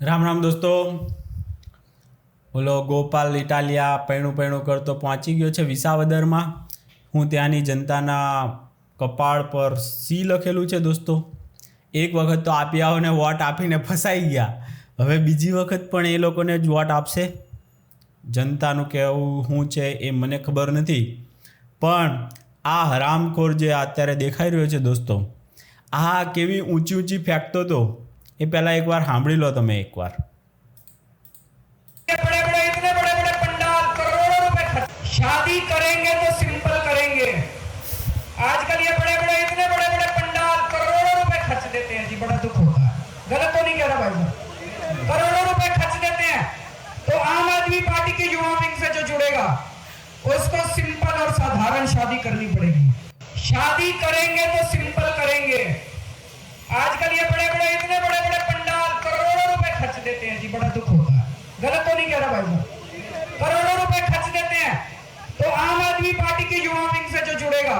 રામ રામ દોસ્તો. ઓલો ગોપાલ ઇટાલિયા પૈણું પૈણું કરતો પહોંચી ગયો છે વિસાવદરમાં. હું ત્યાંની જનતાના કપાળ પર સી લખેલું છે દોસ્તો. એક વખત તો આપી આવો ને વોટ આપીને ફસાઈ ગયા. હવે બીજી વખત પણ એ લોકોને જ વોટ આપશે. જનતાનું કહેવું શું છે એ મને ખબર નથી. પણ આ હરામખોર જે અત્યારે દેખાઈ રહ્યો છે દોસ્તો, આ કેવી ઊંચી ઊંચી ફેંકતો હતો એ પહેલાં એકવાર સાંભળી લો તમે એકવાર ये बड़े बड़े इतने बड़े बड़े पंडाल करोड़ों रुपए खर्च शादी करेंगे तो सिंपल करेंगे आजकल ये बड़े बड़े इतने बड़े बड़े पंडाल करोड़ों रुपए खर्च देते हैं जी बड़ा दुख होता है गलत तो नहीं कह रहा भाई साहब करोड़ों रुपए खर्च देते हैं तो आम आदमी पार्टी के युवा विंग से जो जुड़ेगा उसको सिंपल और साधारण शादी करनी पड़ेगी शादी करेंगे तो सिंपल करेंगे आजकल ये बड़े बड़े, इतने बड़े बड़े पंडाल करोड़ों रुपए खर्च देते हैं जी, बड़ा दुख होता है। गलत तो नहीं कह रहा भाई करोड़ों रुपए खर्च देते हैं। तो आम आदमी पार्टी के युवा विंग से जो जुड़ेगा,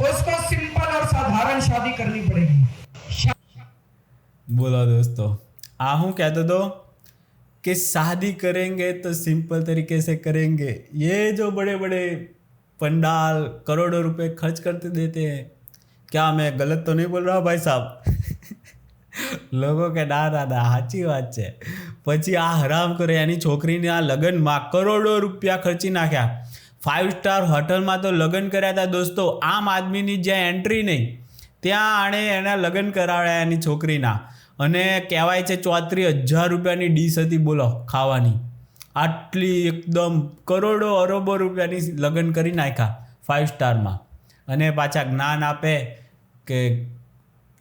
उसको सिंपल और साधारण शादी करनी पड़ेगी। बोला दोस्तों, आहू कह दो दो कि शादी करेंगे तो सिंपल तरीके से करेंगे। ये जो बड़े बड़े पंडाल करोड़ों रुपए खर्च करते देते हैं क्या मैं गलत तो नहीं बोल रहा हूँ भाई साहब લોકો કે ના ના ના સાચી વાત છે પછી આ હરામ કરે એની છોકરીને આ લગ્નમાં કરોડો રૂપિયા ખર્ચી નાખ્યા ફાઇવ સ્ટાર હોટલમાં તો લગ્ન કર્યા હતા દોસ્તો આમ આદમીની જ્યાં એન્ટ્રી નહીં ત્યાં આણે એના લગ્ન કરાવ્યા એની છોકરીના અને કહેવાય છે ચોત્રીસ હજાર રૂપિયાની ડીશ હતી બોલો ખાવાની આટલી એકદમ કરોડો અરબો રૂપિયાની લગ્ન કરી નાખ્યા ફાઇવ સ્ટારમાં અને પાછા જ્ઞાન આપે કે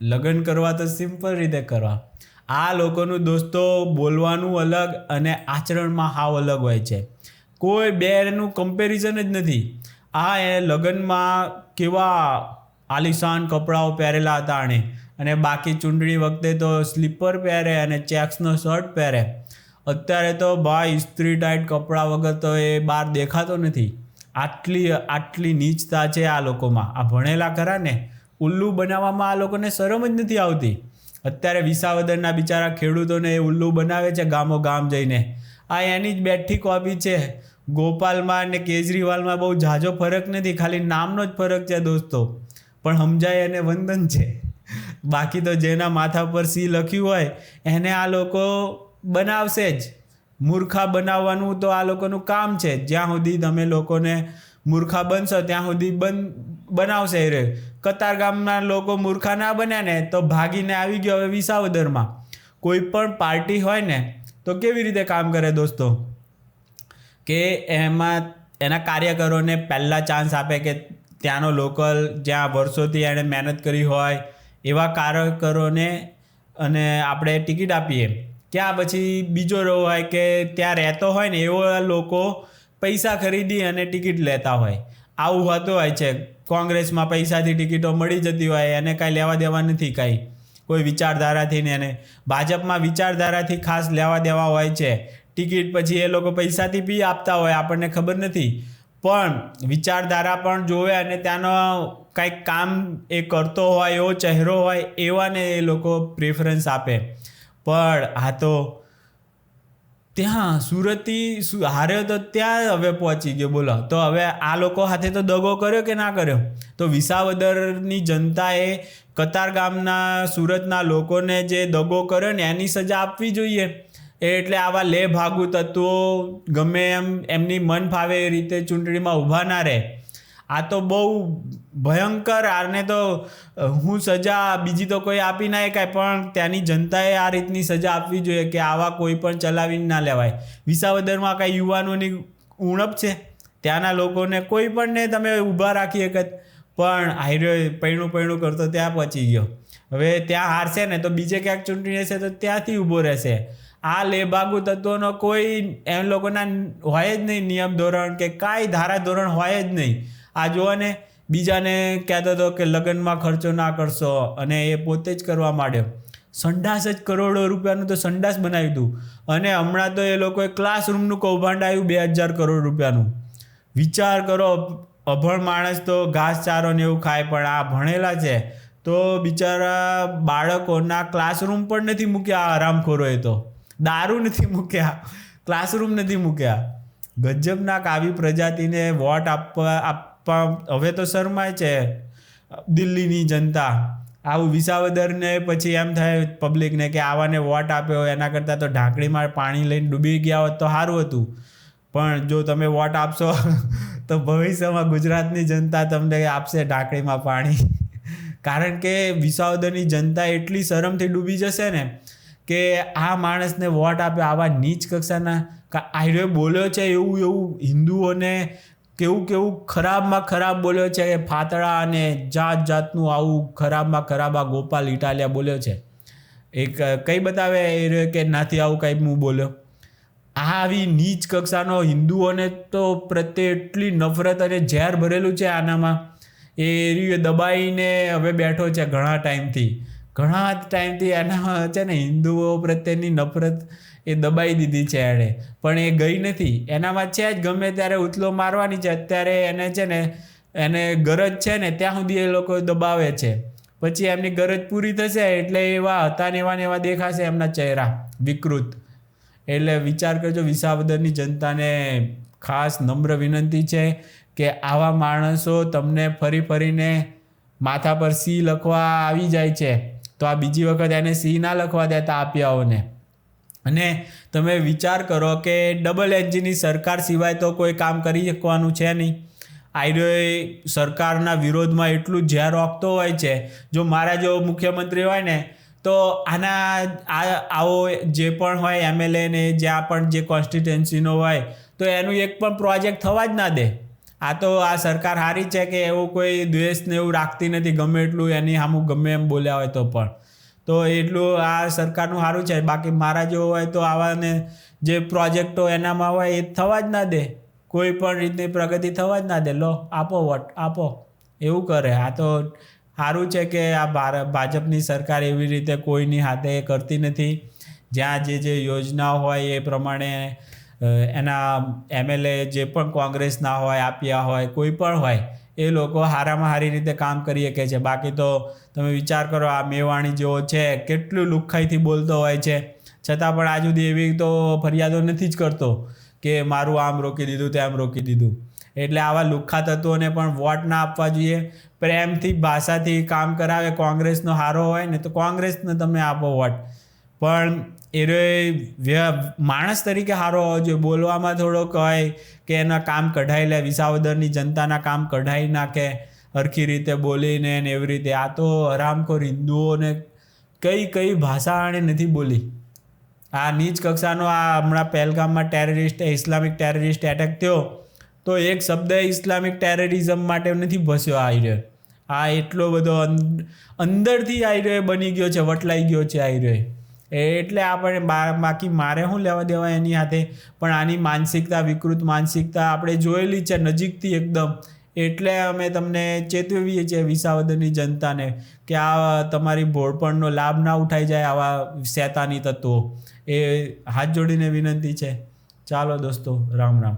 લગ્ન કરવા તો સિમ્પલ રીતે કરવા. આ લોકોનું દોસ્તો બોલવાનું અલગ અને આચરણમાં હાવ અલગ હોય છે. કોઈ બેનું કમ્પેરિઝન જ નથી. આ એ લગ્નમાં કેવા આલિશાન કપડાઓ પહેરેલા હતા આણે. અને બાકી ચૂંટણી વખતે તો સ્લીપર પહેરે અને ચેક્સનો શર્ટ પહેરે. અત્યારે તો ભાઈ ઇસ્ત્રી ટાઈટ કપડાં વગર તો એ બહાર દેખાતો નથી. આટલી આટલી નીચતા છે આ લોકોમાં. આ ભણેલા ખરા ને. ઉલ્લુ બનાવવામાં આ લોકોને શરમ જ નથી આવતી. અત્યારે વિસાવદરના બિચારા ખેડૂતોને એ ઉલ્લુ બનાવે છે ગામો ગામ જઈને. આ એની જ બેઠી કોપી છે. ગોપાલમાં અને કેજરીવાલમાં બહુ ઝાઝો ફરક નથી, ખાલી નામનો જ ફરક છે દોસ્તો. પણ સમજાય એને વંદન છે. બાકી તો જેના માથા પર સી લખ્યું હોય, એને આ લોકો બનાવશે જ. મૂર્ખા બનાવવાનું તો આ લોકોનું કામ છે. જ્યાં સુધી તમે લોકોને મૂર્ખા બનશો, ત્યાં સુધી બન, બનાવશે રે કતાર ગામના લોકો મૂર્ખા ના બન્યા ને, તો ભાગીને આવી ગયો હવે વિસાવદરમાં. કોઈ પણ પાર્ટી હોય ને, તો કેવી રીતે કામ કરે દોસ્તો? કે એમાં, એના કાર્યકરોને પહેલાં ચાન્સ આપે કે ત્યાંનો લોકલ જ્યાં વર્ષોથી એણે મહેનત કરી હોય, એવા કાર્યકરોને અને આપણે ટિકિટ આપીએ. ક્યાં પછી બીજો રહો હોય કે ત્યાં રહેતો હોય ને એવો લોકો પૈસા ખરીદી અને ટિકિટ લેતા હોય. આવું હોતું હોય છે. કોંગ્રેસમાં પૈસાથી ટિકિટો મળી જતી હોય, એને કાંઈ લેવા દેવા નથી કાંઈ. કોઈ વિચારધારાથી ને એને. ભાજપમાં વિચારધારાથી ખાસ લેવા દેવા હોય છે. ટિકિટ પછી એ લોકો પૈસાથી બી આપતા હોય, આપણને ખબર નથી. પણ વિચારધારા પણ જોવે અને ત્યાંનો કાંઈક કામ એ કરતો હોય, એવો ચહેરો હોય, એવાને એ લોકો પ્રેફરન્સ આપે. પણ આ તો ત્યાં સુરતથી હાર્યો તો ત્યાં હવે પહોંચી ગયો, બોલો. તો હવે આ લોકો સાથે તો દગો કર્યો કે ના કર્યો? તો વિસાવદરની જનતાએ કતાર ગામના સુરતના લોકોને જે દગો કર્યો ને એની સજા આપવી જોઈએ. એટલે આવા લે ભાગુ તત્વો ગમે એમ, એમની મન ફાવે એ રીતે ચૂંટણીમાં ઊભા ના રહે. આ તો બહુ ભયંકર, આને તો હું સજા બીજી તો કોઈ આપી ના શકાય, પણ ત્યાંની જનતાએ આ રીતની સજા આપવી જોઈએ કે આવા કોઈ પણ ચલાવીને ના લેવાય. વિસાવદરમાં કાંઈ યુવાનોની ઉણપ છે? ત્યાંના લોકોને કોઈ પણને તમે ઊભા રાખી શકત, પણ હાઈરો પૈણું પૈણું કરતો ત્યાં પહોંચી ગયો. હવે ત્યાં હારશે ને તો બીજે ક્યાંક ચૂંટણી હશે તો ત્યાંથી ઊભો રહેશે. આ લેભાગુ તત્વોનો કોઈ એમ લોકોના હોય જ નહીં નિયમ ધોરણ કે કાંઈ ધારા ધોરણ હોય જ નહીં. આ જુઓ ને બીજાને કહેતો હતો કે લગ્નમાં ખર્ચો ના કરશો અને એ પોતે જ કરવા માંડ્યો. સંડાસ જ કરોડો રૂપિયાનું તો સંડાસ બનાવ્યું હતું અને હમણાં તો એ લોકોએ ક્લાસરૂમનું કૌભાંડ આવ્યું બે હજાર કરોડ રૂપિયાનું. વિચાર કરો, અભણ માણસ તો ઘાસચારો ને એવું ખાય, પણ આ ભણેલા છે, તો બિચારા બાળકોના ક્લાસરૂમ પણ નથી મૂક્યા આ એ તો. દારૂ નથી મૂક્યા ક્લાસરૂમ નથી મૂક્યા. ગજબના કાવી પ્રજાતિને વોટ આપવા આપવા હવે તો શરમાય છે. દિલ્હીની જનતા આવું વિસાવદરને પછી એમ થાય પબ્લિકને કે આવાને વોટ આપ્યો એના કરતાં તો ઢાંકડીમાં પાણી લઈને ડૂબી ગયા હોત તો સારું હતું. પણ જો તમે વોટ આપશો, તો ભવિષ્યમાં ગુજરાતની જનતા તમને આપશે ઢાંકડીમાં પાણી. કારણ કે વિસાવદરની જનતા એટલી શરમથી ડૂબી જશે ને કે આ માણસને વોટ આપ્યો આવા નીચ કક્ષાના આયરો બોલ્યો છે એવું એવું હિન્દુઓને કેવું કેવું ખરાબમાં ખરાબ બોલ્યો છે કે ફાતળા અને જાત જાતનું આવું ખરાબમાં ખરાબ આ ગોપાલ ઇટાલિયા બોલ્યો છે. એક કઈ બતાવે એ કે નાથી આવું કંઈ હું બોલ્યો? આ આવી નીચ કક્ષાનો હિન્દુઓને તો પ્રત્યે એટલી નફરત અને ઝેર ભરેલું છે આનામાં. એ દબાઈને હવે બેઠો છે ઘણા ટાઈમથી. ઘણા જ ટાઈમથી એના છે ને હિન્દુઓ પ્રત્યેની નફરત એ દબાઈ દીધી છે એણે. પણ એ ગઈ નથી. એનામાં છે જ ગમે ત્યારે ઉથલો મારવાની છે, અત્યારે એને છે ને, એને ગરજ છે ને, ત્યાં સુધી એ લોકો દબાવે છે. પછી એમની ગરજ પૂરી થશે એટલે એવા હતા ને એવા ને એવા દેખાશે એમના ચહેરા, વિકૃત. એટલે વિચાર કરજો, વિસાવદરની જનતાને ખાસ નમ્ર વિનંતી છે કે આવા માણસો તમને ફરી ફરીને માથા પર સી લખવા આવી જાય છે. તો આ બીજી વખત એને સી ના લખવા દેતા આપ્યાઓને. અને તમે વિચાર કરો કે ડબલ એન્જિનની સરકાર સિવાય તો કોઈ કામ કરી શકવાનું છે નહીં. આયરો સરકારના વિરોધમાં એટલું ઝેર રોકતો હોય છે. જો મારા જો મુખ્યમંત્રી હોય ને, તો આના આ આવો જે પણ હોય એમએલએ ને, જ્યાં પણ જે કોન્સ્ટિટ્યુન્સીનો હોય, તો એનું એક પણ પ્રોજેક્ટ થવા જ ના દે. આ તો આ સરકાર સારી છે કે એવું કોઈ દ્વેષને એવું રાખતી નથી, ગમે એટલું એની સામું ગમે એમ બોલ્યા હોય તો પણ. તો એટલું આ સરકારનું સારું છે. બાકી મારા જેવો હોય તો આવાને જે પ્રોજેક્ટો એનામાં હોય એ થવા જ ના દે. કોઈ પણ રીતની પ્રગતિ થવા જ ના દે. લો, આપો વોટ, આપો. એવું કરે. આ તો સારું છે કે આ ભાજપની સરકાર એવી રીતે કોઈની હાથે કરતી નથી. જ્યાં જે જે યોજનાઓ હોય એ પ્રમાણે એના એમએલએ જે પણ કોંગ્રેસના હોય, આપ્યા હોય, કોઈ પણ હોય, એ લોકો સારામાં સારી રીતે કામ કરી શકે છે. બાકી તો તમે વિચાર કરો, આ મેવાણી જેવો છે, કેટલું લુખ્ખાઈથી બોલતો હોય છે. છતાં પણ આજુ સુધી એવી તો ફરિયાદો નથી જ કરતો કે મારું આમ રોકી દીધું, તેમ રોકી દીધું. એટલે આવા લુખ્ખા તત્વોને પણ વોટ ના આપવા જોઈએ. પ્રેમથી, ભાષાથી કામ કરાવે, કોંગ્રેસનો હારો હોય ને તો કોંગ્રેસને તમે આપો વોટ. પણ એ માણસ તરીકે સારો હોવો જોઈએ. બોલવામાં થોડોક હોય કે એના કામ કઢાઈ લે, વિસાવદરની જનતાના કામ કઢાઈ નાખે, હરખી રીતે બોલીને ને એવી રીતે. આ તો હરામખોર હિન્દુઓને કઈ કઈ ભાષા આણે નથી બોલી. આ નીચ કક્ષાનો આ હમણાં પહેલગામમાં ટેરરિસ્ટ, ઇસ્લામિક ટેરરિસ્ટ એટેક થયો, તો એક શબ્દ ઇસ્લામિક ટેરરિઝમ માટે નથી ભસ્યો આ આઈરો આ એટલો બધો અંદરથી આઈરો બની ગયો છે, વટલાઈ ગયો છે આવી રહ્યો એટલે આપણે બાકી મારે શું લેવા દેવા એની હાથે? પણ આની માનસિકતા, વિકૃત માનસિકતા આપણે જોયેલી છે નજીકથી એકદમ. એટલે અમે તમને ચેતવીએ છીએ વિસાવદરની જનતાને કે આ તમારી ભોળપણનો લાભ ના ઉઠાઈ જાય આવા શેતાની તત્વો. એ હાથ જોડીને વિનંતી છે. ચાલો દોસ્તો, રામ રામ.